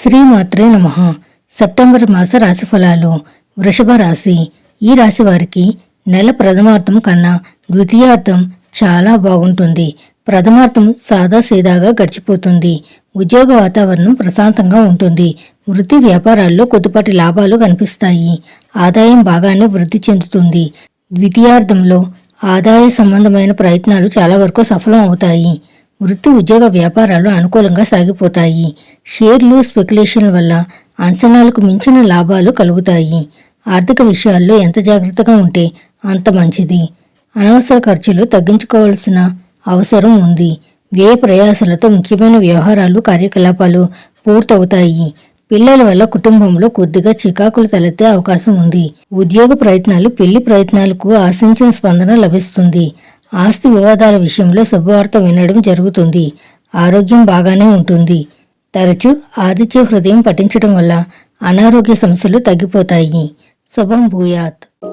శ్రీమాత్రే నమ. సెప్టెంబర్ మాస రాశి ఫలాలు వృషభ రాశి. ఈ రాశి వారికి నెల ప్రథమార్థం కన్నా ద్వితీయార్థం చాలా బాగుంటుంది. ప్రథమార్థం సాదాసీదాగా గడిచిపోతుంది. ఉద్యోగ వాతావరణం ప్రశాంతంగా ఉంటుంది. వృత్తి వ్యాపారాల్లో కొద్దిపాటి లాభాలు కనిపిస్తాయి. ఆదాయం బాగానే వృద్ధి చెందుతుంది. ద్వితీయార్థంలో ఆదాయ సంబంధమైన ప్రయత్నాలు చాలా వరకు సఫలం అవుతాయి. వృత్తి ఉద్యోగ వ్యాపారాలు అనుకూలంగా సాగిపోతాయి. షేర్లు స్పెక్యులేషన్ వల్ల అంచనాలకు మించిన లాభాలు కలుగుతాయి. ఆర్థిక విషయాల్లో ఎంత జాగ్రత్తగా ఉంటే అంత మంచిది. అనవసర ఖర్చులు తగ్గించుకోవాల్సిన అవసరం ఉంది. వ్యయ ప్రయాసాలతో ముఖ్యమైన వ్యవహారాలు కార్యకలాపాలు పూర్తవుతాయి. పిల్లల వల్ల కుటుంబంలో కొద్దిగా చికాకులు తలెత్తే అవకాశం ఉంది. ఉద్యోగ ప్రయత్నాలు పెళ్ళి ప్రయత్నాలకు ఆశించిన స్పందన లభిస్తుంది. ఆస్తి వివాదాల విషయంలో శుభవార్త వినడం జరుగుతుంది. ఆరోగ్యం బాగానే ఉంటుంది. తరచూ ఆదిత్య హృదయం పఠించడం వల్ల అనారోగ్య సమస్యలు తగ్గిపోతాయి. శుభం భూయాత్.